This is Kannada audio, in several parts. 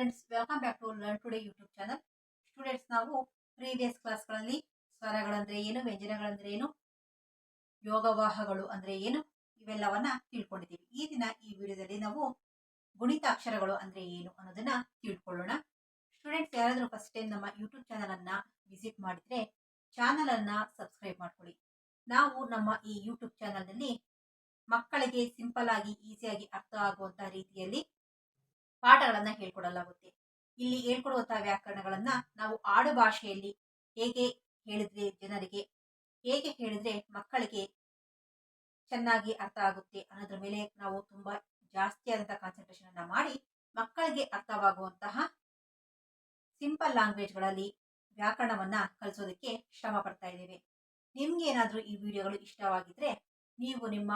Students welcome back to learn today YouTube channel students ನಾವು ಪ್ರೀವಿಯಸ್ ಕ್ಲಾಸ್ಗಳಲ್ಲಿ ಸ್ವರಗಳಂದ್ರೆ ಏನು, ವ್ಯಂಜನಗಳಂದ್ರೆ ಏನು, ಯೋಗವಾಹಗಳು ಅಂದ್ರೆ ಏನು, ಇವೆಲ್ಲವನ್ನ ತಿಳ್ಕೊಂಡಿದ್ದೀವಿ. ಈ ದಿನ ಈ ವಿಡಿಯೋದಲ್ಲಿ ನಾವು ಗುಣಿತಾಕ್ಷರಗಳು ಅಂದ್ರೆ ಏನು ಅನ್ನೋದನ್ನ ತಿಳ್ಕೊಳ್ಳೋಣ. ಸ್ಟೂಡೆಂಟ್ಸ್ ಯಾರಾದರೂ ಫಸ್ಟ್ ಟೈಮ್ ನಮ್ಮ ಯೂಟ್ಯೂಬ್ ಚಾನಲ್ ಅನ್ನ ವಿಸಿಟ್ ಮಾಡಿದ್ರೆ ಚಾನಲ್ ಅನ್ನ ಸಬ್ಸ್ಕ್ರೈಬ್ ಮಾಡ್ಕೊಳ್ಳಿ. ನಾವು ನಮ್ಮ ಈ ಯೂಟ್ಯೂಬ್ ಚಾನಲ್ನಲ್ಲಿ ಮಕ್ಕಳಿಗೆ ಸಿಂಪಲ್ ಆಗಿ ಈಸಿಯಾಗಿ ಅರ್ಥ ಆಗುವಂತಹ ರೀತಿಯಲ್ಲಿ ಪಾಠಗಳನ್ನ ಹೇಳ್ಕೊಡಲಾಗುತ್ತೆ. ಇಲ್ಲಿ ಹೇಳ್ಕೊಡುವಂತಹ ವ್ಯಾಕರಣಗಳನ್ನ ನಾವು ಆಡು ಭಾಷೆಯಲ್ಲಿ ಹೇಗೆ ಹೇಳಿದ್ರೆ ಜನರಿಗೆ, ಹೇಗೆ ಹೇಳಿದ್ರೆ ಮಕ್ಕಳಿಗೆ ಚೆನ್ನಾಗಿ ಅರ್ಥ ಆಗುತ್ತೆ ಅನ್ನೋದ್ರ ಮೇಲೆ ನಾವು ತುಂಬಾ ಜಾಸ್ತಿ ಆದಂತಹ ಕಾನ್ಸಂಟ್ರೇಷನ್ ಅನ್ನ ಮಾಡಿ ಮಕ್ಕಳಿಗೆ ಅರ್ಥವಾಗುವಂತಹ ಸಿಂಪಲ್ ಲ್ಯಾಂಗ್ವೇಜ್ಗಳಲ್ಲಿ ವ್ಯಾಕರಣವನ್ನ ಕಲಿಸೋದಕ್ಕೆ ಶ್ರಮ ಪಡ್ತಾ ಇದ್ದೇವೆ. ನಿಮ್ಗೆ ಏನಾದರೂ ಈ ವಿಡಿಯೋಗಳು ಇಷ್ಟವಾಗಿದ್ರೆ ನೀವು ನಿಮ್ಮ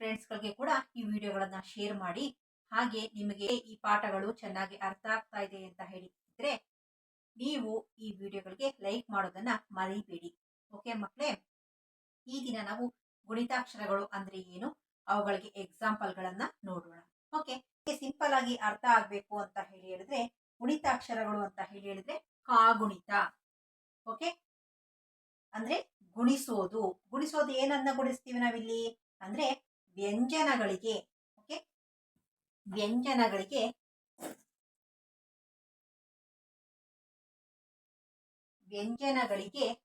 ಫ್ರೆಂಡ್ಸ್ಗಳಿಗೆ ಕೂಡ ಈ ವಿಡಿಯೋಗಳನ್ನ ಶೇರ್ ಮಾಡಿ ಹಾಗೆ ನಿಮಗೆ ಈ ಪಾಠಗಳು ಚೆನ್ನಾಗಿ ಅರ್ಥ ಆಗ್ತಾ ಇದೆ ಅಂತ ಹೇಳಿದ್ರೆ ನೀವು ಈ ವಿಡಿಯೋಗಳಿಗೆ ಲೈಕ್ ಮಾಡೋದನ್ನ ಮರಿಬೇಡಿ. ಓಕೆ ಮಕ್ಕಳೇ? ಈ ದಿನ ನಾವು ಗುಣಿತಾಕ್ಷರಗಳು ಅಂದ್ರೆ ಏನು? ಅವುಗಳಿಗೆ ಎಕ್ಸಾಂಪಲ್ಗಳನ್ನ ನೋಡೋಣ. ಓಕೆ? ಸಿಂಪಲ್ ಆಗಿ ಅರ್ಥ ಆಗ್ಬೇಕು ಅಂತ ಹೇಳಿ ಹೇಳಿದ್ರೆ, ಗುಣಿತಾಕ್ಷರಗಳು ಅಂತ ಹೇಳಿ ಹೇಳಿದ್ರೆ ಕಾಗುಣಿತ. ಓಕೆ? ಅಂದ್ರೆ ಗುಣಿಸೋದು. ಗುಣಿಸೋದು ಏನನ್ನ ಗುಣಿಸ್ತೀವಿ ನಾವಿಲ್ಲಿ? ಅಂದ್ರೆ ವ್ಯಂಜನಗಳಿಗೆ. ವ್ಯಂಜನಗಳಿಗೆ ವ್ಯಂಜನಗಳಿಗೆ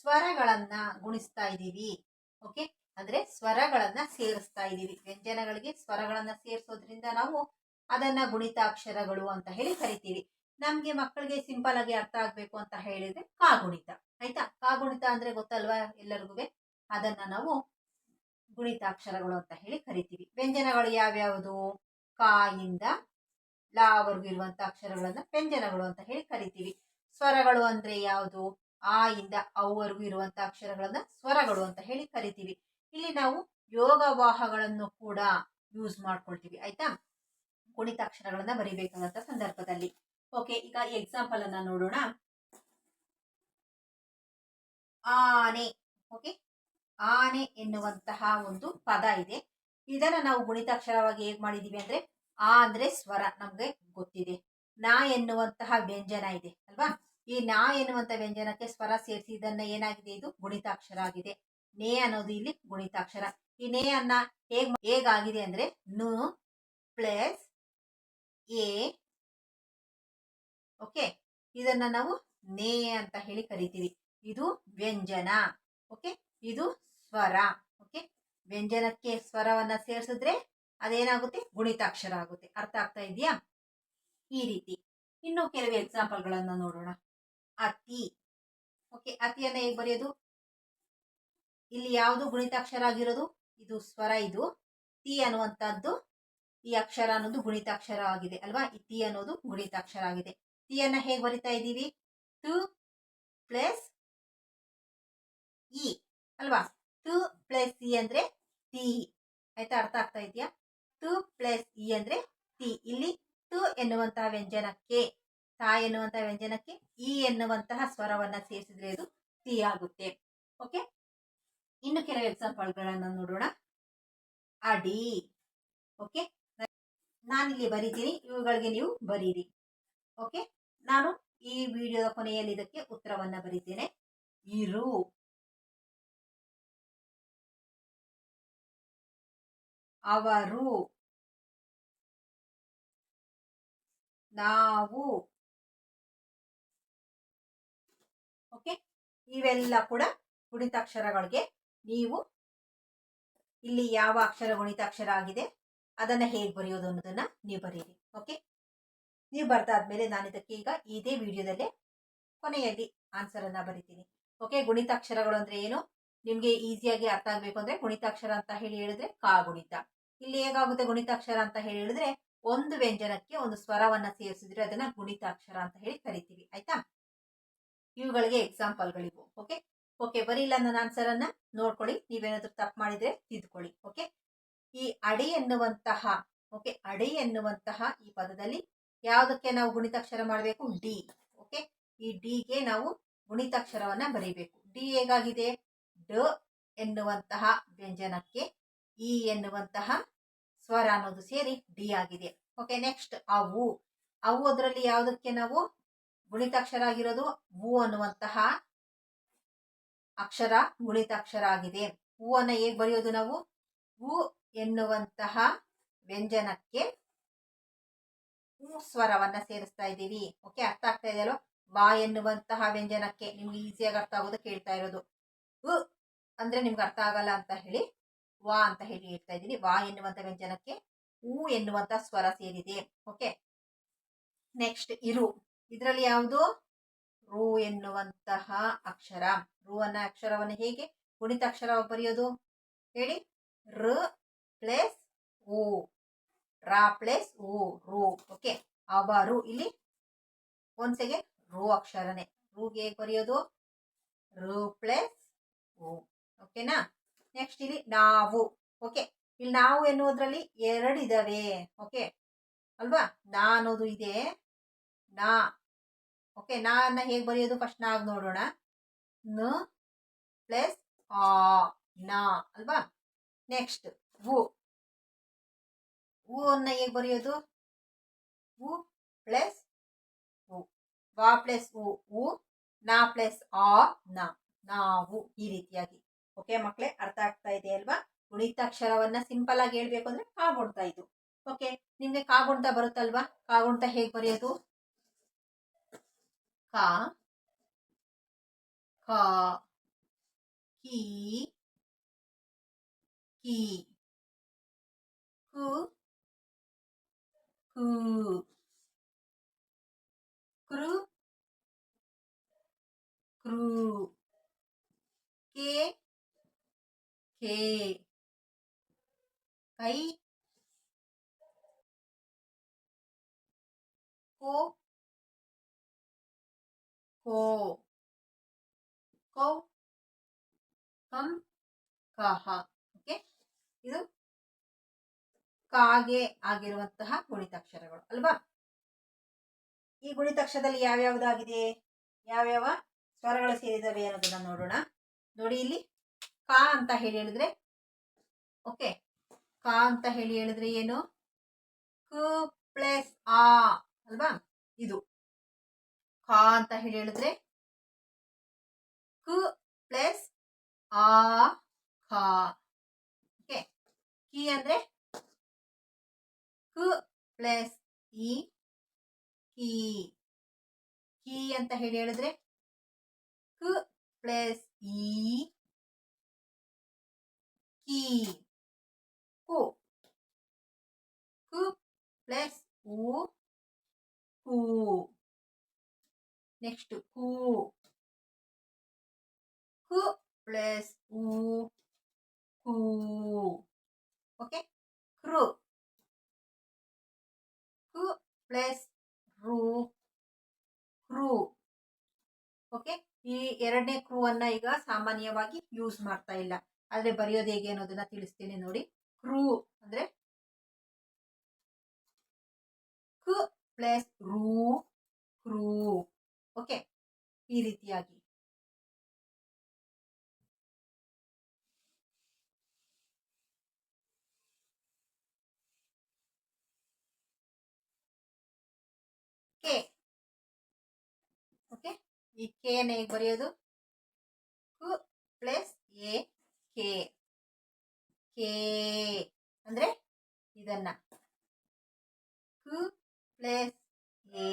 ಸ್ವರಗಳನ್ನ ಗುಣಿಸ್ತಾ ಇದ್ದೀವಿ. ಓಕೆ? ಅಂದ್ರೆ ಸ್ವರಗಳನ್ನ ಸೇರಿಸ್ತಾ ಇದ್ದೀವಿ. ವ್ಯಂಜನಗಳಿಗೆ ಸ್ವರಗಳನ್ನ ಸೇರಿಸೋದ್ರಿಂದ ನಾವು ಅದನ್ನ ಗುಣಿತಾಕ್ಷರಗಳು ಅಂತ ಹೇಳಿ ಕರಿತೀವಿ. ನಮ್ಗೆ ಮಕ್ಕಳಿಗೆ ಸಿಂಪಲ್ ಆಗಿ ಅರ್ಥ ಆಗ್ಬೇಕು ಅಂತ ಹೇಳಿದ್ರೆ ಕಾಗುಣಿತ. ಆಯ್ತಾ? ಕಾಗುಣಿತ ಅಂದ್ರೆ ಗೊತ್ತಲ್ವಾ ಎಲ್ಲರಿಗೂ? ಅದನ್ನ ನಾವು ಗುಣಿತಾಕ್ಷರಗಳು ಅಂತ ಹೇಳಿ ಕರಿತೀವಿ. ವ್ಯಂಜನಗಳು ಯಾವ್ಯಾವುದು? ಕಾಯಿಂದ ಲಾವರೆಗೂ ಇರುವಂತ ಅಕ್ಷರಗಳನ್ನ ವ್ಯಂಜನಗಳು ಅಂತ ಹೇಳಿ ಕರಿತೀವಿ. ಸ್ವರಗಳು ಅಂದ್ರೆ ಯಾವುದು? ಆ ಇಂದ ಅವರೆಗೂ ಇರುವಂತ ಅಕ್ಷರಗಳನ್ನ ಸ್ವರಗಳು ಅಂತ ಹೇಳಿ ಕರಿತೀವಿ. ಇಲ್ಲಿ ನಾವು ಯೋಗವಾಹಗಳನ್ನು ಕೂಡ ಯೂಸ್ ಮಾಡ್ಕೊಳ್ತೀವಿ, ಆಯ್ತಾ? ಗುಣಿತಾಕ್ಷರಗಳನ್ನ ಬರಿಬೇಕಾದಂತ ಸಂದರ್ಭದಲ್ಲಿ. ಓಕೆ ಈಗ ಎಕ್ಸಾಂಪಲ್ ಅನ್ನ ನೋಡೋಣ. ಆನೆ ಓಕೆ ಆನೆ ಎನ್ನುವಂತಹ ಒಂದು ಪದ ಇದೆ. ಇದನ್ನ ನಾವು ಗುಣಿತಾಕ್ಷರವಾಗಿ ಹೇಗ್ ಮಾಡಿದೀವಿ ಅಂದ್ರೆ ಆ ಅಂದ್ರೆ ಸ್ವರ ನಮ್ಗೆ ಗೊತ್ತಿದೆ. ನಾ ಎನ್ನುವಂತಹ ವ್ಯಂಜನ ಇದೆ, ಅಲ್ವಾ? ಈ ನಾ ಎನ್ನುವಂತ ವ್ಯಂಜನಕ್ಕೆ ಸ್ವರ ಸೇರಿಸಿ ಇದನ್ನ ಏನಾಗಿದೆ ಇದು? ಗುಣಿತಾಕ್ಷರ ಆಗಿದೆ. ನೇ ಅನ್ನೋದು ಇಲ್ಲಿ ಗುಣಿತಾಕ್ಷರ. ಈ ನೇ ಅನ್ನ ಹೇಗ್ ಹೇಗಾಗಿದೆ ಅಂದ್ರೆ ನು ಪ್ಲಸ್ ಎ, ಓಕೆ? ಇದನ್ನ ನಾವು ನೇ ಅಂತ ಹೇಳಿ ಕರಿತೀವಿ. ಇದು ವ್ಯಂಜನ, ಓಕೆ? ಇದು ಸ್ವರ, ಓಕೆ? ವ್ಯಂಜನಕ್ಕೆ ಸ್ವರವನ್ನ ಸೇರಿಸಿದ್ರೆ ಅದೇನಾಗುತ್ತೆ? ಗುಣಿತಾಕ್ಷರ ಆಗುತ್ತೆ. ಅರ್ಥ ಆಗ್ತಾ ಇದೆಯಾ? ಈ ರೀತಿ. ಇನ್ನು ಕೆಲವು ಎಕ್ಸಾಂಪಲ್ಗಳನ್ನ ನೋಡೋಣ. ಅತಿ. ಓಕೆ, ಅತಿಯನ್ನ ಹೇಗೆ ಬರೆಯೋದು? ಇಲ್ಲಿ ಯಾವುದು ಗುಣಿತಾಕ್ಷರ ಆಗಿರೋದು? ಇದು ಸ್ವರ, ಇದು ತಿ ಅನ್ನುವಂಥದ್ದು. ಈ ಅಕ್ಷರ ಅನ್ನೋದು ಗುಣಿತಾಕ್ಷರ ಆಗಿದೆ ಅಲ್ವಾ? ಈ ತಿ ಅನ್ನೋದು ಗುಣಿತಾಕ್ಷರ ಆಗಿದೆ. ತಿಯನ್ನ ಹೇಗೆ ಬರಿತಾ ಇದ್ದೀವಿ? ಟು ಪ್ಲಸ್ ಇ ಅಲ್ವಾ? ಟು ಪ್ಲಸ್ ಇ ಅಂದ್ರೆ ತಿ. ಆಯ್ತಾ? ಅರ್ಥ ಆಗ್ತಾ ಇದೆಯಾ? ಟು ಪ್ಲಸ್ ಇ ಅಂದ್ರೆ ತಿ ಇಲ್ಲಿ ಟು ಎನ್ನುವಂತಹ ವ್ಯಂಜನಕ್ಕೆ, ತಾ ಎನ್ನುವಂತಹ ವ್ಯಂಜನಕ್ಕೆ ಇ ಎನ್ನುವಂತಹ ಸ್ವರವನ್ನ ಸೇರಿಸಿದ್ರೆ ಇದು ತಿ ಆಗುತ್ತೆ. ಓಕೆ ಇನ್ನು ಕೆಲವು ಎಕ್ಸಾಂಪಲ್ಗಳನ್ನು ನೋಡೋಣ. ಅಡಿ. ಓಕೆ ನಾನಿಲ್ಲಿ ಬರೀತೀನಿ. ಇವುಗಳಿಗೆ ನೀವು ಬರೀರಿ. ಓಕೆ ನಾನು ಈ ವಿಡಿಯೋದ ಕೊನೆಯಲ್ಲಿ ಇದಕ್ಕೆ ಉತ್ತರವನ್ನು ಬರೀತೇನೆ. ಇರು. ಅವರು. ನಾವು ಓಕೆ? ಇವೆಲ್ಲ ಕೂಡ ಗುಣಿತಾಕ್ಷರಗಳಿಗೆ ನೀವು ಇಲ್ಲಿ ಯಾವ ಅಕ್ಷರ ಗುಣಿತಾಕ್ಷರ ಆಗಿದೆ, ಅದನ್ನ ಹೇಗೆ ಬರೆಯೋದು ಅನ್ನೋದನ್ನ ನೀವು ಬರೀರಿ, ಓಕೆ? ನೀವು ಬರ್ದಾದ್ಮೇಲೆ ನಾನು ಇದಕ್ಕೆ ಈಗ ಇದೇ ವಿಡಿಯೋದಲ್ಲೇ ಕೊನೆಯಲ್ಲಿ ಆನ್ಸರ್ ಅನ್ನ ಬರಿತೀನಿ, ಓಕೆ? ಗುಣಿತಾಕ್ಷರಗಳು ಅಂದ್ರೆ ಏನು? ನಿಮ್ಗೆ ಈಸಿಯಾಗಿ ಅರ್ಥ ಆಗ್ಬೇಕು ಅಂದ್ರೆ ಗುಣಿತಾಕ್ಷರ ಅಂತ ಹೇಳಿ ಹೇಳಿದ್ರೆ ಕಾ ಗುಣಿತ ಇಲ್ಲಿ ಹೇಗಾಗುತ್ತೆ ಗುಣಿತಾಕ್ಷರ ಅಂತ ಹೇಳಿ ಹೇಳಿದ್ರೆ ಒಂದು ವ್ಯಂಜನಕ್ಕೆ ಒಂದು ಸ್ವರವನ್ನ ಸೇರಿಸಿದ್ರೆ ಅದನ್ನ ಗುಣಿತಾಕ್ಷರ ಅಂತ ಹೇಳಿ ಕರಿತೀವಿ, ಆಯ್ತಾ? ಇವುಗಳಿಗೆ ಎಕ್ಸಾಂಪಲ್ಗಳಿವು ಓಕೆ ಓಕೆ ಬರೀಲ್ಲ ನನ್ನ ಆನ್ಸರ್ ಅನ್ನ ನೋಡ್ಕೊಳ್ಳಿ, ನೀವೇನಾದ್ರೂ ತಪ್ಪು ಮಾಡಿದ್ರೆ ತಿದ್ಕೊಳ್ಳಿ ಓಕೆ ಈ ಅಡಿ ಎನ್ನುವಂತಹ ಓಕೆ ಅಡಿ ಎನ್ನುವಂತಹ ಈ ಪದದಲ್ಲಿ ಯಾವುದಕ್ಕೆ ನಾವು ಗುಣಿತಾಕ್ಷರ ಮಾಡಬೇಕು? ಡಿ ಓಕೆ ಈ ಡಿಗೆ ನಾವು ಗುಣಿತಾಕ್ಷರವನ್ನ ಬರೀಬೇಕು. ಡಿ ಹೇಗಾಗಿದೆ? ಡ ಎನ್ನುವಂತಹ ವ್ಯಂಜನಕ್ಕೆ ಇ ಎನ್ನುವಂತಹ ಸ್ವರ ಅನ್ನೋದು ಸೇರಿ ಡಿ ಆಗಿದೆ. ಓಕೆ ನೆಕ್ಸ್ಟ್ ಅವು ಅವು ಅದರಲ್ಲಿ ಯಾವುದಕ್ಕೆ ನಾವು ಗುಣಿತಾಕ್ಷರ ಆಗಿರೋದು ಹೂ ಅನ್ನುವಂತಹ ಅಕ್ಷರ ಗುಣಿತಾಕ್ಷರ ಆಗಿದೆ ಹೂ ಅನ್ನ ಹೇಗೆ ಬರೆಯೋದು ನಾವು? ಹೂ ಎನ್ನುವಂತಹ ವ್ಯಂಜನಕ್ಕೆ ಸ್ವರವನ್ನ ಸೇರಿಸ್ತಾ ಇದ್ದೀವಿ. ಓಕೆ ಅರ್ಥ ಆಗ್ತಾ ಇದೆಯಲ್ಲೋ ಬಾ ಎನ್ನುವಂತಹ ವ್ಯಂಜನಕ್ಕೆ ನಿಮ್ಗೆ ಈಸಿಯಾಗಿ ಅರ್ಥ ಆಗೋದು ಕೇಳ್ತಾ ಇರೋದು. ಉ ಅಂದ್ರೆ ನಿಮ್ಗೆ ಅರ್ಥ ಆಗಲ್ಲ ಅಂತ ಹೇಳಿ ವಾ ಅಂತ ಹೇಳಿ ಹೇಳ್ತಾ ಇದ್ದೀನಿ. ವಾ ಎನ್ನುವಂತ ವ್ಯಂಜನಕ್ಕೆ ಊ ಎನ್ನುವಂತ ಸ್ವರ ಸೇರಿದೆ. ಓಕೆ ನೆಕ್ಸ್ಟ್ ಇರು. ಇದರಲ್ಲಿ ಯಾವುದು? ರು ಎನ್ನುವಂತಹ ಅಕ್ಷರ. ರು ಅನ್ನ ಅಕ್ಷರವನ್ನು ಹೇಗೆ ಗುಣಿತ ಅಕ್ಷರ ಬರೆಯೋದು? ಹೇಳಿ. ರ ಪ್ಲಸ್ ಉ ರಾ ಪ್ಲಸ್ ಉ ರು. ಓಕೆ ಅವರು ಇಲ್ಲಿ ಒಂದ್ಸೆಗೆ ರು ಅಕ್ಷರನೇ. ರುಗೆ ಬರೆಯೋದು? ರು ಪ್ಲಸ್ ಓ ಓಕೆನಾ ನೆಕ್ಸ್ಟ್ ಇಲ್ಲಿ ನಾವು ಓಕೆ ಇಲ್ಲಿ ನಾವು ಎನ್ನುವುದರಲ್ಲಿ ಎರಡು ಇದ್ದಾವೆ ಓಕೆ ಅಲ್ವಾ? ನಾ ಅನ್ನೋದು ಇದೆ, ನಾ ಓಕೆ ನಾ ಅನ್ನ ಹೇಗೆ ಬರೆಯೋದು ಫಸ್ಟ್ ನಾಗ್ ನೋಡೋಣ. ನ ಪ್ಲಸ್ ಆ, ನಾ, ಅಲ್ವಾ? ನೆಕ್ಸ್ಟ್ ವು. ವು ಅನ್ನ ಹೇಗೆ ಬರೆಯೋದು? ವು ಪ್ಲಸ್ ಉ ವಾ ಪ್ಲಸ್ ಉ ಉ ನಾ ಪ್ಲಸ್ ಆ, ನಾ. ನಾವು ಈ ರೀತಿಯಾಗಿ. ಓಕೆ ಮಕ್ಕಳೇ ಅರ್ಥ ಆಗ್ತಾ ಇದೆ ಅಲ್ವಾ? ಗುಣಿತಾಕ್ಷರವನ್ನ ಸಿಂಪಲ್ ಆಗಿ ಹೇಳ್ಬೇಕು ಅಂದ್ರೆ ಕಾಗುಣಿತ ಇದು. ಓಕೆ, ನಿಮ್ಗೆ ಕಾಗುಣ್ತ ಬರುತ್ತಲ್ವಾ? ಕಾಗುಣಿತ ಹೇಗೆ ಬರೆಯೋದು? ಕಾ ಕಾ, ಕಿ ಕಿ, ಕು ಕು, ಕೃ ಕೃ ಕೆ ಕೆ ಕೈ ಕೋ ಕೋ ಕೌ ಕಂ ಕಹ ಓಕೆ ಇದು ಕಾಗೆ ಆಗಿರುವಂತಹ ಗುಣಿತಾಕ್ಷರಗಳು. ಅಲ್ವಾ? ಈ ಗುಣಿತಾಕ್ಷರದಲ್ಲಿ ಯಾವ್ಯಾವುದಾಗಿದೆ? ಯಾವ್ಯಾವ ಸ್ವರಗಳು ಸೇರಿದವೆ ಅನ್ನೋದನ್ನ ನೋಡೋಣ. ನೋಡಿ ಇಲ್ಲಿ. ಕಾ ಅಂತ ಹೇಳಿ ಹೇಳಿದ್ರೆ? ಓಕೆ ಕಾ ಅಂತ ಹೇಳಿ ಹೇಳಿದ್ರೆ ಏನು? ಕು ಪ್ಲಸ್ ಆ ಅಲ್ವಾ? ಇದು. ಕಾ ಅಂತ ಹೇಳಿ ಹೇಳಿದ್ರೆ? ಕು ಪ್ಲಸ್ ಆ ಖಾ ಓಕೆ ಕಿ ಅಂದ್ರೆ? ಕು ಪ್ಲಸ್ ಇ ಕಿ. ಕಿ ಅಂತ ಹೇಳಿ ಹೇಳಿದ್ರೆ? ಕು ಪ್ಲಸ್ ಇ ಕಿ ಕು ಕು ಪ್ಲಸ್ ಉ ಕು ನೆಕ್ಸ್ಟ್ ಕು ಕು ಪ್ಲಸ್ ಉ ಕು ಓಕೆ ಕ್ರು ಕು ಪ್ಲಸ್ ರು ಕ್ರೂ ಓಕೆ ಈ ಎರಡನೇ ಕ್ರೂ ಅನ್ನ ಈಗ ಸಾಮಾನ್ಯವಾಗಿ ಯೂಸ್ ಮಾಡ್ತಾ ಇಲ್ಲ. ಆದ್ರೆ ಬರೆಯೋದು ಹೇಗೆ ಅನ್ನೋದನ್ನ ತಿಳಿಸ್ತೀನಿ ನೋಡಿ. ಕ್ರೂ ಅಂದ್ರೆ ಕು ಪ್ಲಸ್ ರೂ ಕ್ರೂ ಓಕೆ, ಈ ರೀತಿಯಾಗಿ. ಕೆ. ಓಕೆ, ಈ ಕೆ ಅನ್ನ ಹೇಗೆ ಬರೆಯೋದು? ಕು ಪ್ಲಸ್ ಎ. ಕೆ ಕೆ, ಅಂದ್ರೆ ಇದನ್ನ. ಕು ಪ್ಲಸ್ ಎ.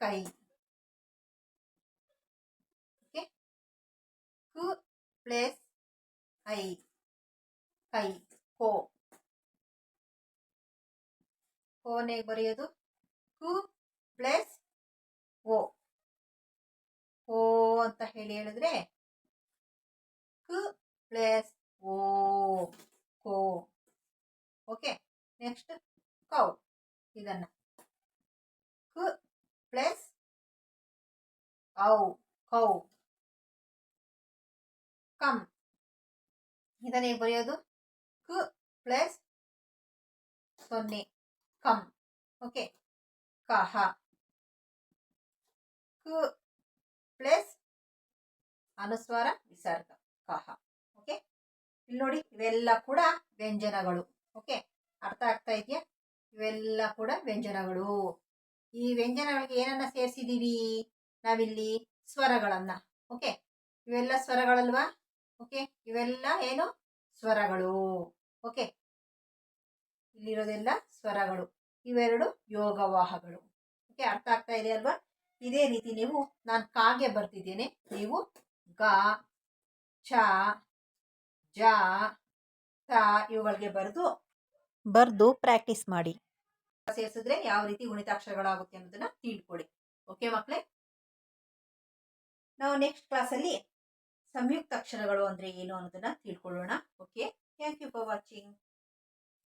ಕೈ. ಓಕೆ? ಕು ಪ್ಲಸ್ ಐ. ಕೈ. ಕೋ. ಕೋನೆ ಬರೆಯೋದು ಕು ಪ್ಲಸ್ ಓ. ಓ ಅಂತ ಹೇಳಿ ಹೇಳಿದ್ರೆ ಕು ಪ್ಲಸ್ ಓ ಕೋ ಓಕೆ ನೆಕ್ಸ್ಟ್ ಕೌ ಇದನ್ನ ಕು ಪ್ಲಸ್ ಔ ಕೌ ಕಮ್ ಇದನ್ನ ಹೇಗೆ ಬರೆಯೋದು ಕು ಪ್ಲಸ್ ಸೊನ್ನೆ ಕಮ್ ಓಕೆ ಕಹ ಕು ಪ್ಲಸ್ ಅನುಸ್ವಾರ ವಿಸರ್ಗ ಕಹ. ಓಕೆ ಇಲ್ಲಿ ನೋಡಿ, ಇವೆಲ್ಲ ಕೂಡ ವ್ಯಂಜನಗಳು. ಓಕೆ ಅರ್ಥ ಆಗ್ತಾ ಇದೆಯಾ? ಇವೆಲ್ಲ ಕೂಡ ವ್ಯಂಜನಗಳು. ಈ ವ್ಯಂಜನಗಳಿಗೆ ಏನನ್ನ ಸೇರಿಸಿದೀವಿ? ನಾವಿಲ್ಲಿ ಸ್ವರಗಳನ್ನ. ಓಕೆ ಇವೆಲ್ಲ ಸ್ವರಗಳಲ್ವಾ? ಓಕೆ ಇವೆಲ್ಲ ಏನು? ಸ್ವರಗಳು. ಓಕೆ ಇಲ್ಲಿರೋದೆಲ್ಲ ಸ್ವರಗಳು. ಇವೆರಡು ಯೋಗವಾಹಗಳು. ಓಕೆ ಅರ್ಥ ಆಗ್ತಾ ಇದೆ ಅಲ್ವಾ? ಇದೇ ರೀತಿ ನೀವು, ನಾನು ಕಾಗೆ ಬರ್ತಿದ್ದೇನೆ. ನೀವು ಗ. ಚ ಜ ತ ಇವುಗಳಿಗೆ ಬರೆದು ಬರೆದು ಪ್ರಾಕ್ಟೀಸ್ ಮಾಡಿ. ಸೇರಿಸಿದ್ರೆ ಯಾವ ರೀತಿ ಗುಣಿತಾಕ್ಷರಗಳಾಗುತ್ತೆ ಅನ್ನೋದನ್ನ ತಿಳ್ಕೊಡಿ ಓಕೆ ಮಕ್ಕಳೇ ನಾವು ನೆಕ್ಸ್ಟ್ ಕ್ಲಾಸಲ್ಲಿ ಸಂಯುಕ್ತ ಅಕ್ಷರಗಳು ಅಂದ್ರೆ ಏನು ಅನ್ನೋದನ್ನ ತಿಳ್ಕೊಳ್ಳೋಣ. Okay thank you for watching